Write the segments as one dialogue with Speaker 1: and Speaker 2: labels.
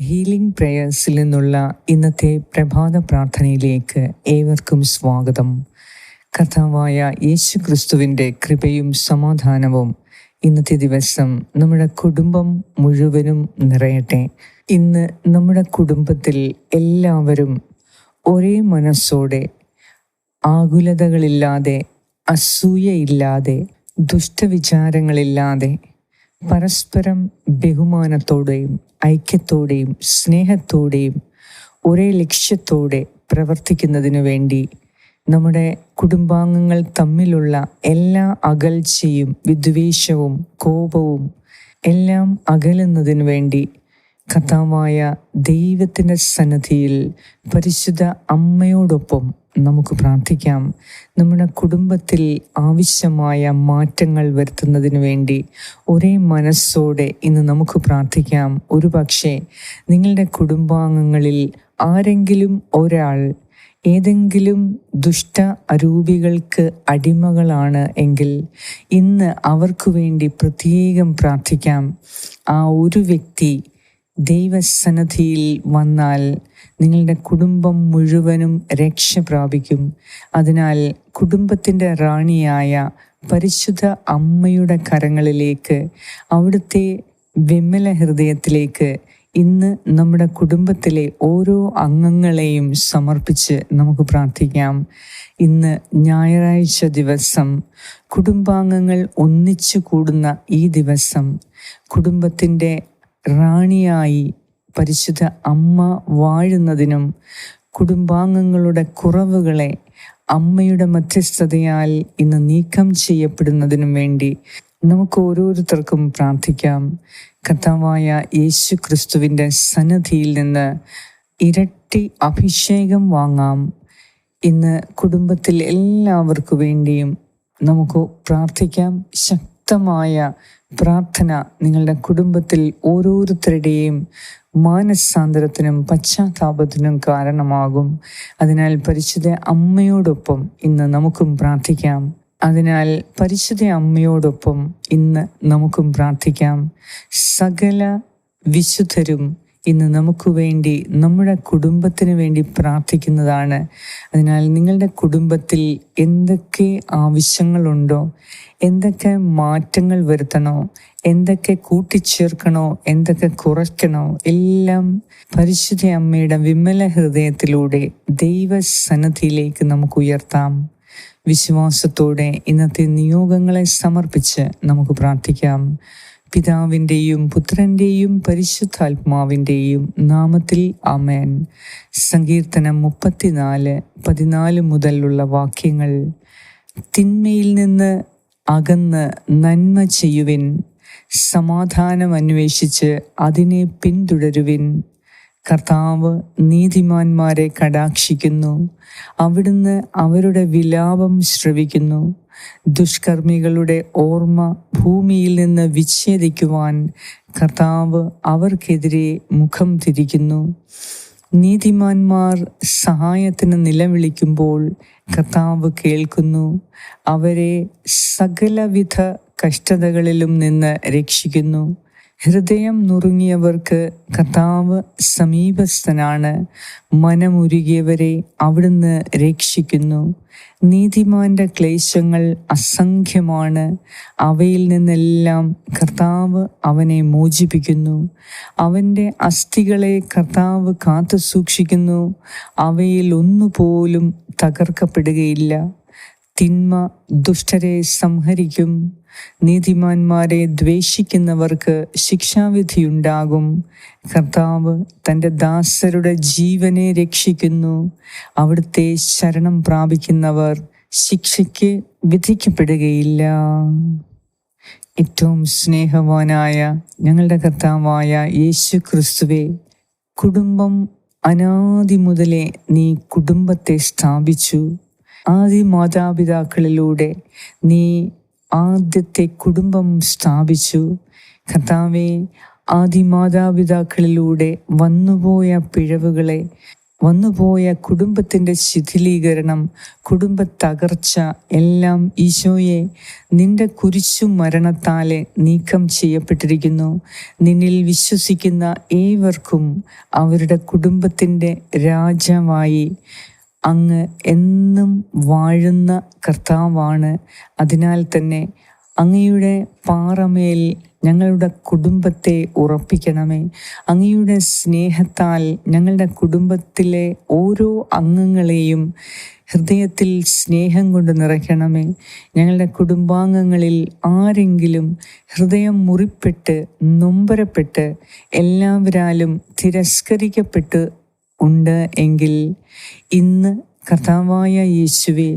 Speaker 1: Healing പ്രേയേഴ്സിൽ നിന്നുള്ള ഇന്നത്തെ പ്രഭാത പ്രാർത്ഥനയിലേക്ക് ഏവർക്കും സ്വാഗതം. കഥാവായ യേശു ക്രിസ്തുവിന്റെ കൃപയും സമാധാനവും ഇന്നത്തെ ദിവസം നമ്മുടെ കുടുംബം മുഴുവനും നിറയട്ടെ. ഇന്ന് നമ്മുടെ കുടുംബത്തിൽ എല്ലാവരും ഒരേ മനസ്സോടെ ആകുലതകളില്ലാതെ അസൂയയില്ലാതെ ദുഷ്ടവിചാരങ്ങളില്ലാതെ പരസ്പരം ബഹുമാനത്തോടെയും ഐക്യത്തോടെയും സ്നേഹത്തോടെയും ഒരേ ലക്ഷ്യത്തോടെ പ്രവർത്തിക്കുന്നതിനു വേണ്ടി നമ്മുടെ കുടുംബാംഗങ്ങൾ തമ്മിലുള്ള എല്ലാ അകൽച്ചയും വിദ്വേഷവും കോപവും എല്ലാം അകലുന്നതിനു വേണ്ടി കഥാവായ ദൈവത്തിന്റെ സന്നദ്ധിയിൽ പരിശുദ്ധ അമ്മയോടൊപ്പം നമുക്ക് പ്രാർത്ഥിക്കാം. നമ്മുടെ കുടുംബത്തിൽ ആവശ്യമായ മാറ്റങ്ങൾ വരുത്തുന്നതിന് വേണ്ടി ഒരേ മനസ്സോടെ ഇന്ന് നമുക്ക് പ്രാർത്ഥിക്കാം. ഒരു പക്ഷേ നിങ്ങളുടെ കുടുംബാംഗങ്ങളിൽ ആരെങ്കിലും ഒരാൾ ഏതെങ്കിലും ദുഷ്ട അരൂപികൾക്ക് അടിമകളാണ് എങ്കിൽ ഇന്ന് അവർക്ക് വേണ്ടി പ്രത്യേകം പ്രാർത്ഥിക്കാം. ആ ഒരു വ്യക്തി ദൈവസന്നദ്ധിയിൽ വന്നാൽ നിങ്ങളുടെ കുടുംബം മുഴുവനും രക്ഷ പ്രാപിക്കും. അതിനാൽ കുടുംബത്തിന്റെ റാണിയായ പരിശുദ്ധ അമ്മയുടെ കരങ്ങളിലേക്ക് അവിടുത്തെ വിമല ഹൃദയത്തിലേക്ക് ഇന്ന് നമ്മുടെ കുടുംബത്തിലെ ഓരോ അംഗങ്ങളെയും സമർപ്പിച്ച് നമുക്ക് പ്രാർത്ഥിക്കാം. ഇന്ന് ഞായറാഴ്ച ദിവസം കുടുംബാംഗങ്ങൾ ഒന്നിച്ചു കൂടുന്ന ഈ ദിവസം കുടുംബത്തിന്റെ റാണിയായി പരിശുദ്ധ അമ്മ വാഴുന്നതിനും കുടുംബാംഗങ്ങളുടെ കുറവുകളെ അമ്മയുടെ മധ്യസ്ഥതയാൽ ഇന്ന് നീക്കം ചെയ്യപ്പെടുന്നതിനും വേണ്ടി നമുക്ക് ഓരോരുത്തർക്കും പ്രാർത്ഥിക്കാം. കർത്താവായ യേശു ക്രിസ്തുവിന്റെ സന്നദ്ധിയിൽ നിന്ന് ഇരട്ടി അഭിഷേകം വാങ്ങാം. ഇന്ന് കുടുംബത്തിൽ എല്ലാവർക്കു വേണ്ടിയും നമുക്ക് പ്രാർത്ഥിക്കാം. ശക്തമായ പ്രാർത്ഥന നിങ്ങളുടെ കുടുംബത്തിൽ ഓരോരുത്തരുടെയും മാനസാന്തരത്തിനും പശ്ചാത്താപത്തിനും കാരണമാകും. അതിനാൽ പരിശുദ്ധ അമ്മയോടൊപ്പം ഇന്ന് നമുക്കും പ്രാർത്ഥിക്കാം. അതിനാൽ പരിശുദ്ധ അമ്മയോടൊപ്പം ഇന്ന് നമുക്കും പ്രാർത്ഥിക്കാം. സകല വിശുദ്ധരും ഇന്ന് നമുക്ക് വേണ്ടി നമ്മുടെ കുടുംബത്തിന് വേണ്ടി പ്രാർത്ഥിക്കുന്നതാണ്. അതിനാൽ നിങ്ങളുടെ കുടുംബത്തിൽ എന്തൊക്കെ ആവശ്യങ്ങളുണ്ടോ എന്തൊക്കെ മാറ്റങ്ങൾ വരുത്തണോ എന്തൊക്കെ കൂട്ടിച്ചേർക്കണോ എന്തൊക്കെ കുറയ്ക്കണോ എല്ലാം പരിശുദ്ധ അമ്മയുടെ വിമല ഹൃദയത്തിലൂടെ ദൈവസന്നദ്ധിയിലേക്ക് നമുക്ക് ഉയർത്താം. വിശ്വാസത്തോടെ ഇന്നത്തെ നിയോഗങ്ങളെ സമർപ്പിച്ച് നമുക്ക് പ്രാർത്ഥിക്കാം. പിതാവിന്റെയും പുത്രന്റെയും പരിശുദ്ധാത്മാവിന്റെയും നാമത്തിൽ അമേൻ സങ്കീർത്തനം മുപ്പത്തിനാല് പതിനാല് മുതലുള്ള വാക്യങ്ങൾ. തിന്മയിൽ നിന്ന് അകന്ന് നന്മ ചെയ്യുവിൻ. സമാധാനം അന്വേഷിച്ച് അതിനെ പിന്തുടരുവിൻ. കർത്താവ് നീതിമാന്മാരെ കടാക്ഷിക്കുന്നു. അവിടുന്ന് അവരുടെ വിലാപം ശ്രവിക്കുന്നു. ദുഷ്കർമ്മികളുടെ ഓർമ്മ ഭൂമിയിൽ നിന്ന് വിച്ഛേദിക്കുവാൻ കർത്താവ് അവർക്കെതിരെ മുഖം തിരിക്കുന്നു. നീതിമാന്മാർ സഹായത്തിന് നിലവിളിക്കുമ്പോൾ കർത്താവ് കേൾക്കുന്നു. അവരെ സകലവിധ കഷ്ടതകളിലും നിന്ന് രക്ഷിക്കുന്നു. ഹൃദയം നുറുങ്ങിയവർക്ക് കർത്താവ് സമീപസ്ഥനാണ്. മനമുരുകിയവരെ അവിടുന്ന് രക്ഷിക്കുന്നു. നീതിമാന്റെ ക്ലേശങ്ങൾ അസംഖ്യമാണ്. അവയിൽ നിന്നെല്ലാം കർത്താവ് അവനെ മോചിപ്പിക്കുന്നു. അവന്റെ അസ്ഥികളെ കർത്താവ് കാത്തു സൂക്ഷിക്കുന്നു. അവയിൽ ഒന്നുപോലും തകർക്കപ്പെടുകയില്ല. തിന്മ ദുഷ്ടരെ സംഹരിക്കും. നീതിമാന്മാരെ ദ്വേഷിക്കുന്നവർക്ക് ശിക്ഷാവിധിയുണ്ടാകും കർത്താവ് തന്റെ ദാസരുടെ ജീവനെ രക്ഷിക്കുന്നു. അവിടുത്തെ ശരണം പ്രാപിക്കുന്നവർ ശിക്ഷയ്ക്ക് വിധിക്കപ്പെടുകയില്ല. ഏറ്റവും സ്നേഹവാനായ ഞങ്ങളുടെ കർത്താവായ യേശു ക്രിസ്തുവെ കുടുംബം അനാദി മുതലേ നീ കുടുംബത്തെ സ്ഥാപിച്ചു. ആദി മാതാപിതാക്കളിലൂടെ നീ ആദ്യത്തെ കുടുംബം സ്ഥാപിച്ചു. കർത്താവെ ആദി മാതാപിതാക്കളിലൂടെ വന്നുപോയ പിഴവുകളെ വന്നുപോയ കുടുംബത്തിന്റെ ശിഥിലീകരണം കുടുംബ തകർച്ച എല്ലാം ഈശോയെ നിന്റെ കുരിശു മരണത്താലെ നീക്കം ചെയ്യപ്പെട്ടിരിക്കുന്നു. നിന്നിൽ വിശ്വസിക്കുന്ന ഏവർക്കും അവരുടെ കുടുംബത്തിന്റെ രാജാവായി. അങ്ങ് എന്നും വാഴുന്ന കർത്താവാണ്. അതിനാൽ തന്നെ അങ്ങയുടെ പാറമേൽ ഞങ്ങളുടെ കുടുംബത്തെ ഉറപ്പിക്കണമേ. അങ്ങയുടെ സ്നേഹത്താൽ ഞങ്ങളുടെ കുടുംബത്തിലെ ഓരോ അംഗങ്ങളെയും ഹൃദയത്തിൽ സ്നേഹം കൊണ്ട് നിറയ്ക്കണമേ. ഞങ്ങളുടെ കുടുംബാംഗങ്ങളിൽ ആരെങ്കിലും ഹൃദയം മുറിപ്പെട്ട് നൊമ്പരപ്പെട്ട് എല്ലാവരാലും തിരസ്കരിക്കപ്പെട്ട് ഉണ്ട് എങ്കിൽ ഇന്ന് കർത്താവായ യേശുവെ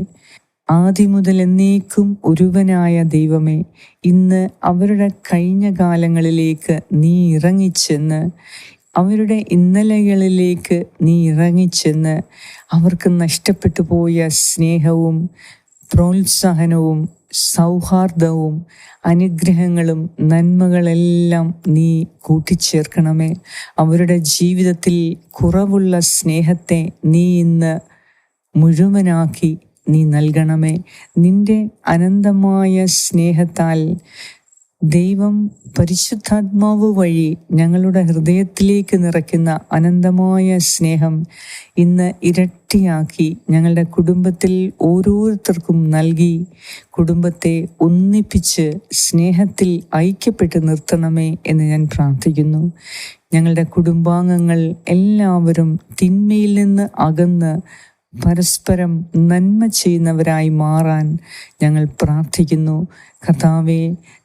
Speaker 1: ആദ്യം മുതൽ എന്നേക്കും ഒരുവനായ ദൈവമേ ഇന്ന് അവരുടെ കഴിഞ്ഞ കാലങ്ങളിലേക്ക് നീ ഇറങ്ങിച്ചെന്ന് അവരുടെ ഇന്നലകളിലേക്ക് നീ ഇറങ്ങിച്ചെന്ന് അവർക്ക് നഷ്ടപ്പെട്ടു പോയ സ്നേഹവും പ്രോത്സാഹനവും സൗഹാർദ്ദവും അനുഗ്രഹങ്ങളും നന്മകളെല്ലാം നീ കൂട്ടിച്ചേർക്കണമേ. അവരുടെ ജീവിതത്തിൽ കുറവുള്ള സ്നേഹത്തെ നീ ഇന്ന് മുഴുവനാക്കി നീ നൽകണമേ. നിന്റെ അനന്തമായ സ്നേഹത്താൽ ദൈവം പരിശുദ്ധാത്മാവ് വഴി ഞങ്ങളുടെ ഹൃദയത്തിലേക്ക് നിറയ്ക്കുന്ന അനന്തമായ സ്നേഹം ഇന്ന് ഇരട്ടിയാക്കി ഞങ്ങളുടെ കുടുംബത്തിൽ ഓരോരുത്തർക്കും നൽകി കുടുംബത്തെ ഒന്നിപ്പിച്ച് സ്നേഹത്തിൽ ഐക്യപ്പെട്ട് നിർത്തണമേ എന്ന് ഞാൻ പ്രാർത്ഥിക്കുന്നു. ഞങ്ങളുടെ കുടുംബാംഗങ്ങൾ എല്ലാവരും തിന്മയിൽ നിന്ന് അകന്ന് പരസ്പരം നന്മ ചെയ്യുന്നവരായി മാറാൻ ഞങ്ങൾ പ്രാർത്ഥിക്കുന്നു. കർത്താവെ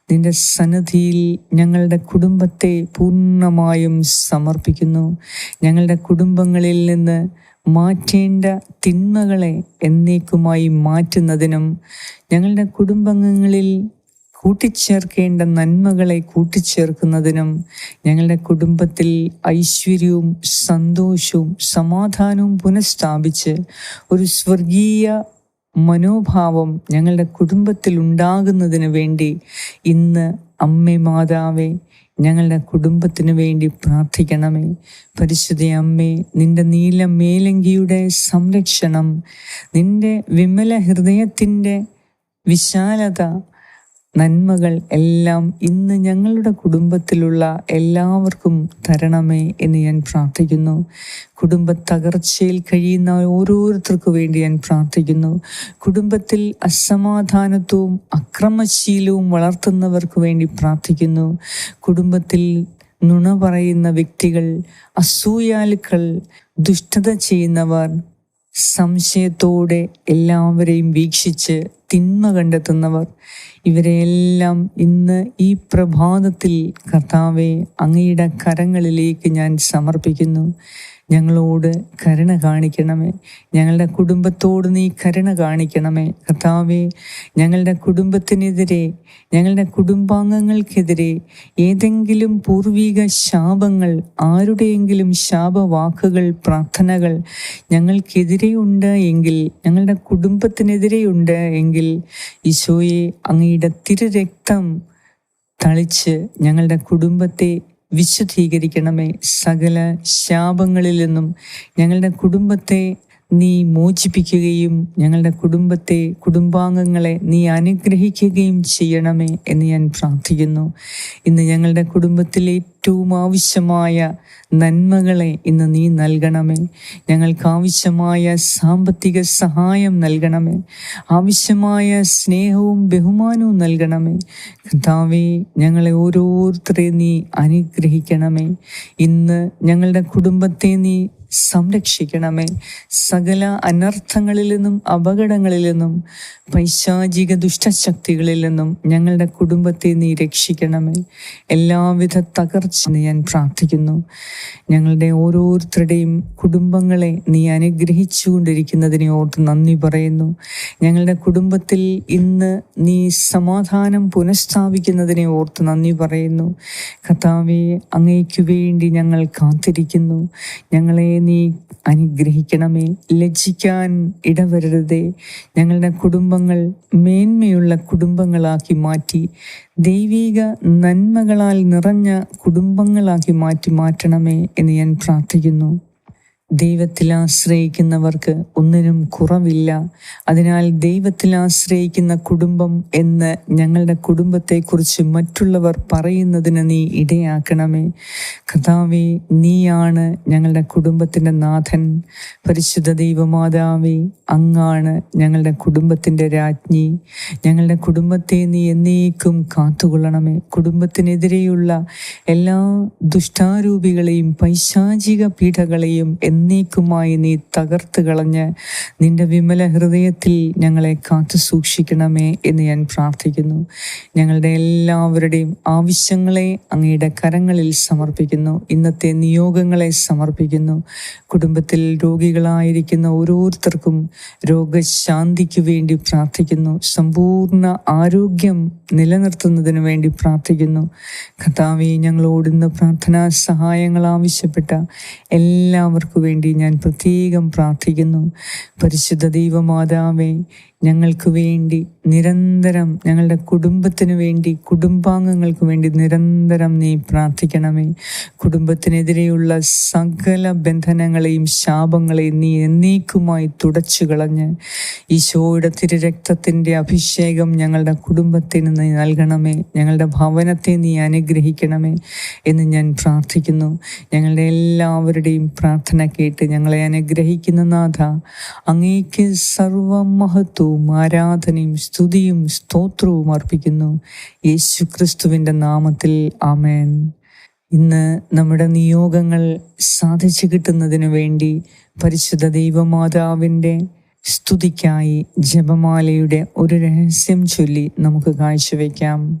Speaker 1: നിന്റെ സന്നിധിയിൽ ഞങ്ങളുടെ കുടുംബത്തെ പൂർണമായും സമർപ്പിക്കുന്നു. ഞങ്ങളുടെ കുടുംബങ്ങളിൽ നിന്ന് മാറ്റേണ്ട തിന്മകളെ എന്നേക്കുമായി മാറ്റുന്നതിനും ഞങ്ങളുടെ കുടുംബങ്ങളിൽ കൂട്ടിച്ചേർക്കേണ്ട നന്മകളെ കൂട്ടിച്ചേർക്കുന്നതിനും ഞങ്ങളുടെ കുടുംബത്തിൽ ഐശ്വര്യവും സന്തോഷവും സമാധാനവും പുനഃസ്ഥാപിച്ച് ഒരു സ്വർഗീയ മനോഭാവം ഞങ്ങളുടെ കുടുംബത്തിൽ ഉണ്ടാകുന്നതിന് വേണ്ടി ഇന്ന് അമ്മേ മാതാവേ ഞങ്ങളുടെ കുടുംബത്തിന് വേണ്ടി പ്രാർത്ഥിക്കണമേ. പരിശുദ്ധ അമ്മേ നിന്റെ നീല മേലങ്കിയുടെ സംരക്ഷണം നിന്റെ വിമല ഹൃദയത്തിന്റെ വിശാലത നന്മകൾ എല്ലാം ഇന്ന് ഞങ്ങളുടെ കുടുംബത്തിലുള്ള എല്ലാവർക്കും തരണമേ എന്ന് ഞാൻ പ്രാർത്ഥിക്കുന്നു. കുടുംബ തകർച്ചയിൽ കഴിയുന്ന ഓരോരുത്തർക്കു വേണ്ടി ഞാൻ പ്രാർത്ഥിക്കുന്നു. കുടുംബത്തിൽ അസമാധാനത്വവും അക്രമശീലവും വളർത്തുന്നവർക്ക് വേണ്ടി പ്രാർത്ഥിക്കുന്നു. കുടുംബത്തിൽ നുണ പറയുന്ന വ്യക്തികൾ അസൂയാലുക്കൾ ദുഷ്ടത ചെയ്യുന്നവർ സംശയത്തോടെ എല്ലാവരെയും വീക്ഷിച്ച് തിന്മ കണ്ടെത്തുന്നവർ. ഇവരെയെല്ലാം ഇന്ന് ഈ പ്രഭാതത്തിൽ കർത്താവെ അങ്ങയുടെ കരങ്ങളിലേക്ക് ഞാൻ സമർപ്പിക്കുന്നു. ഞങ്ങളോട് കരുണ കാണിക്കണമേ. ഞങ്ങളുടെ കുടുംബത്തോട് നീ കരുണ കാണിക്കണമേ. കർത്താവേ ഞങ്ങളുടെ കുടുംബത്തിനെതിരെ ഞങ്ങളുടെ കുടുംബാംഗങ്ങൾക്കെതിരെ ഏതെങ്കിലും പൂർവീക ശാപങ്ങൾ ആരുടെയെങ്കിലും ശാപവാക്കുകൾ പ്രാർത്ഥനകൾ ഞങ്ങൾക്കെതിരെയുണ്ട് എങ്കിൽ ഞങ്ങളുടെ കുടുംബത്തിനെതിരെയുണ്ട് എങ്കിൽ ഈശോയെ അങ്ങയുടെ തിരുരക്തം തളിച്ച് ഞങ്ങളുടെ കുടുംബത്തെ വിശുദ്ധീകരിക്കണമേ. സകല ശാപങ്ങളിൽ നിന്നും ഞങ്ങളുടെ കുടുംബത്തെ നീ മോചിപ്പിക്കുകയും ഞങ്ങളുടെ കുടുംബത്തെ കുടുംബാംഗങ്ങളെ നീ അനുഗ്രഹിക്കുകയും ചെയ്യണമേ എന്ന് ഞാൻ പ്രാർത്ഥിക്കുന്നു. ഇന്ന് ഞങ്ങളുടെ കുടുംബത്തിൽ ഏറ്റവും ആവശ്യമായ നന്മകളെ ഇന്ന് നീ നൽകണമേ. ഞങ്ങൾക്ക് ആവശ്യമായ സാമ്പത്തിക സഹായം നൽകണമേ. ആവശ്യമായ സ്നേഹവും ബഹുമാനവും നൽകണമേ. കർത്താവേ ഞങ്ങളെ ഓരോരുത്തരെ നീ അനുഗ്രഹിക്കണമേ. ഇന്ന് ഞങ്ങളുടെ കുടുംബത്തെ നീ സംരക്ഷിക്കണമേ. സകല അനർത്ഥങ്ങളിൽ നിന്നും അപകടങ്ങളിൽ നിന്നും പൈശാചിക ദുഷ്ടശക്തികളിൽ നിന്നും ഞങ്ങളുടെ കുടുംബത്തെ നീ രക്ഷിക്കണമേ. എല്ലാവിധ തകർച്ച ഞാൻ പ്രാർത്ഥിക്കുന്നു. ഞങ്ങളുടെ ഓരോരുത്തരുടെയും കുടുംബങ്ങളെ നീ അനുഗ്രഹിച്ചു കൊണ്ടിരിക്കുന്നതിനെ ഓർത്ത് നന്ദി പറയുന്നു. ഞങ്ങളുടെ കുടുംബത്തിൽ ഇന്ന് നീ സമാധാനം പുനഃസ്ഥാപിക്കുന്നതിനെ ഓർത്ത് നന്ദി പറയുന്നു. കഥാവെ അങ്ങയ്ക്കു വേണ്ടി ഞങ്ങൾ കാത്തിരിക്കുന്നു. ഞങ്ങളെ നീ അനുഗ്രഹിക്കണമേ. ലജ്ജിക്കാൻ ഇടവരരുതേ. ഞങ്ങളുടെ കുടുംബങ്ങൾ മേന്മയുള്ള കുടുംബങ്ങളാക്കി മാറ്റി ദൈവിക നന്മകളാൽ നിറഞ്ഞ കുടുംബങ്ങളാക്കി മാറ്റി മാറ്റണമേ എന്ന് ഞാൻ പ്രാർത്ഥിക്കുന്നു. ദൈവത്തിൽ ആശ്രയിക്കുന്നവർക്ക് ഒന്നിനും കുറവില്ല. അതിനാൽ ദൈവത്തിൽ ആശ്രയിക്കുന്ന കുടുംബം എന്ന് ഞങ്ങളുടെ കുടുംബത്തെക്കുറിച്ച് മറ്റുള്ളവർ പറയുന്നതിന് നീ ഇടയാക്കണമേ. കഥാവേ നീയാണ് ഞങ്ങളുടെ കുടുംബത്തിന്റെ നാഥൻ. പരിശുദ്ധ ദൈവമാതാവേ അങ്ങാണ് ഞങ്ങളുടെ കുടുംബത്തിന്റെ രാജ്ഞി. ഞങ്ങളുടെ കുടുംബത്തെ നീ എന്നേക്കും കാത്തുകൊള്ളണമേ. കുടുംബത്തിനെതിരെയുള്ള എല്ലാ ദുഷ്ടാരൂപികളെയും പൈശാചിക പീഠകളെയും എന്നേക്കുമായി നീ തകർത്ത് കളഞ്ഞ് നിന്റെ വിമല ഹൃദയത്തിൽ ഞങ്ങളെ കാത്തു സൂക്ഷിക്കണമേ എന്ന് ഞാൻ പ്രാർത്ഥിക്കുന്നു. ഞങ്ങളുടെ എല്ലാവരുടെയും ആവശ്യങ്ങളെ അങ്ങയുടെ കരങ്ങളിൽ സമർപ്പിക്കുന്നു. ഇന്നത്തെ നിയോഗങ്ങളെ സമർപ്പിക്കുന്നു. കുടുംബത്തിൽ രോഗികളായിരിക്കുന്ന ഓരോരുത്തർക്കും രോഗശാന്തിക്ക് വേണ്ടി പ്രാർത്ഥിക്കുന്നു. സമ്പൂർണ ആരോഗ്യം നിലനിർത്തുന്നതിന് വേണ്ടി പ്രാർത്ഥിക്കുന്നു. കഥാവി ഞങ്ങളോടുന്ന പ്രാർത്ഥനാ സഹായങ്ങൾ ആവശ്യപ്പെട്ട എല്ലാവർക്കു വേണ്ടി ഞാൻ പ്രത്യേകം പ്രാർത്ഥിക്കുന്നു. പരിശുദ്ധ ദൈവമാതാവേ ഞങ്ങൾക്ക് വേണ്ടി നിരന്തരം ഞങ്ങളുടെ കുടുംബത്തിന് വേണ്ടി കുടുംബാംഗങ്ങൾക്ക് വേണ്ടി നിരന്തരം നീ പ്രാർത്ഥിക്കണമേ. കുടുംബത്തിനെതിരെയുള്ള സകല ബന്ധനങ്ങളെയും ശാപങ്ങളെയും നീ എന്നേക്കുമായി തുടച്ചു കളഞ്ഞ് ഈശോയുടെ തിരുരക്തത്തിന്റെ അഭിഷേകം ഞങ്ങളുടെ കുടുംബത്തിന് നീ നൽകണമേ. ഞങ്ങളുടെ ഭവനത്തെ നീ അനുഗ്രഹിക്കണമേ എന്ന് ഞാൻ പ്രാർത്ഥിക്കുന്നു. ഞങ്ങളുടെ എല്ലാവരുടെയും പ്രാർത്ഥന കേട്ട് ഞങ്ങളെ അനുഗ്രഹിക്കുന്ന നാഥ. അങ്ങേക്ക് സർവമഹത്വവും ആരാധനയും സ്തുതിയും സ്തോത്രവും അർപ്പിക്കുന്നു. യേശു ക്രിസ്തുവിന്റെ നാമത്തിൽ ആമേൻ. ഇന്ന് നമ്മുടെ നിയോഗങ്ങൾ സാധിച്ചു കിട്ടുന്നതിന് വേണ്ടി പരിശുദ്ധ ദൈവമാതാവിന്റെ സ്തുതിക്കായി ജപമാലയുടെ ഒരു രഹസ്യം ചൊല്ലി നമുക്ക് കാഴ്ചവെക്കാം.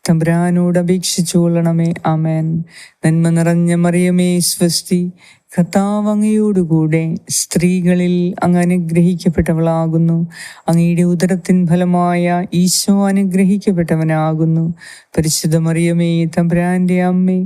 Speaker 1: തമ്പുരാനോട് അപേക്ഷിച്ചു കൊള്ളണമേ ആമേൻ. നന്മ നിറഞ്ഞ മറിയമേ സ്വസ്തി. കഥാവങ്ങയോടുകൂടെ സ്ത്രീകളിൽ അങ്ങ് അനുഗ്രഹിക്കപ്പെട്ടവളാകുന്നു. അങ്ങയുടെ ഉദരത്തിൻ ഫലമായ ഈശോ അനുഗ്രഹിക്കപ്പെട്ടവനാകുന്നു. പരിശുദ്ധ മറിയമേ തമ്പുരാന്റെ അമ്മേ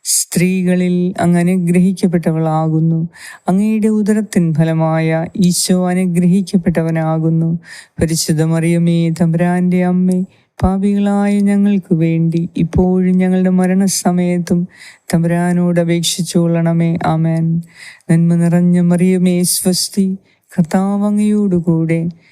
Speaker 1: സ്ത്രീകളിൽ അങ്ങനെ അനുഗ്രഹിക്കപ്പെട്ടവളാകുന്നു അങ്ങയുടെ ഉദരത്തിൻ ഫലമായ ഈശോ അനുഗ്രഹിക്കപ്പെട്ടവനാകുന്നു. പരിശുദ്ധമറിയമേ മറിയമേ തമ്പുരാന്റെ അമ്മേ പാപികളായ ഞങ്ങൾക്ക് വേണ്ടി ഇപ്പോഴും ഞങ്ങളുടെ മരണസമയത്തും തമ്പരാനോട് അപേക്ഷിച്ചുകൊള്ളണമേ. ആമേൻ. നന്മ നിറഞ്ഞ മറിയമേ സ്വസ്തി കർത്താവ് അങ്ങയോടുകൂടെ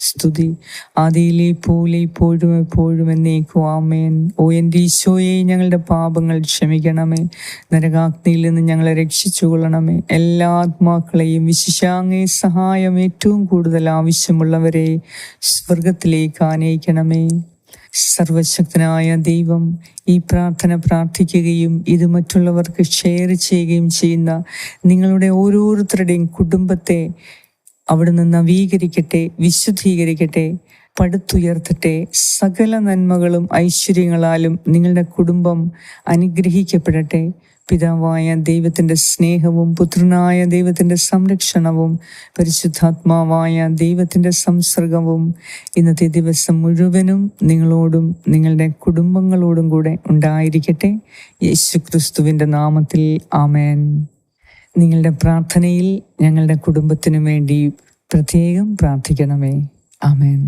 Speaker 1: സ്തുതി. ആദിയിലെ പോലെ ഇപ്പോഴും എപ്പോഴും എന്നേക്കും. ആമേൻ. ഓ എന്റെ ഈശോയെ ഞങ്ങളുടെ പാപങ്ങൾ ക്ഷമിക്കണമേ. നരകാഗ്നിയിൽ നിന്ന് ഞങ്ങളെ രക്ഷിച്ചു കൊള്ളണമേ എല്ലാ ആത്മാക്കളെയും വിശിഷാങ്ങേ സഹായം ഏറ്റവും കൂടുതൽ ആവശ്യമുള്ളവരെ സ്വർഗത്തിലേക്ക് ആനയിക്കണമേ. സർവശക്തനായ ദൈവം ഈ പ്രാർത്ഥന പ്രാർത്ഥിക്കുകയും ഇത് മറ്റുള്ളവർക്ക് ഷെയർ ചെയ്യുകയും ചെയ്യുന്ന നിങ്ങളുടെ ഓരോരുത്തരുടെയും കുടുംബത്തെ അവിടുന്ന് നവീകരിക്കട്ടെ വിശുദ്ധീകരിക്കട്ടെ പടുത്തുയർത്തട്ടെ. സകല നന്മകളും ഐശ്വര്യങ്ങളാലും നിങ്ങളുടെ കുടുംബം അനുഗ്രഹിക്കപ്പെടട്ടെ. പിതാവായ ദൈവത്തിന്റെ സ്നേഹവും പുത്രനായ ദൈവത്തിന്റെ സംരക്ഷണവും പരിശുദ്ധാത്മാവായ ദൈവത്തിന്റെ സംസർഗവും ഇന്നത്തെ ദിവസം മുഴുവനും നിങ്ങളോടും നിങ്ങളുടെ കുടുംബങ്ങളോടും കൂടെ ഉണ്ടായിരിക്കട്ടെ. യേശു ക്രിസ്തുവിന്റെ നാമത്തിൽ ആമേൻ. നിങ്ങളുടെ പ്രാർത്ഥനയിൽ ഞങ്ങളുടെ കുടുംബത്തിനു വേണ്ടി പ്രത്യേകം പ്രാർത്ഥിക്കണമേ. ആമേൻ.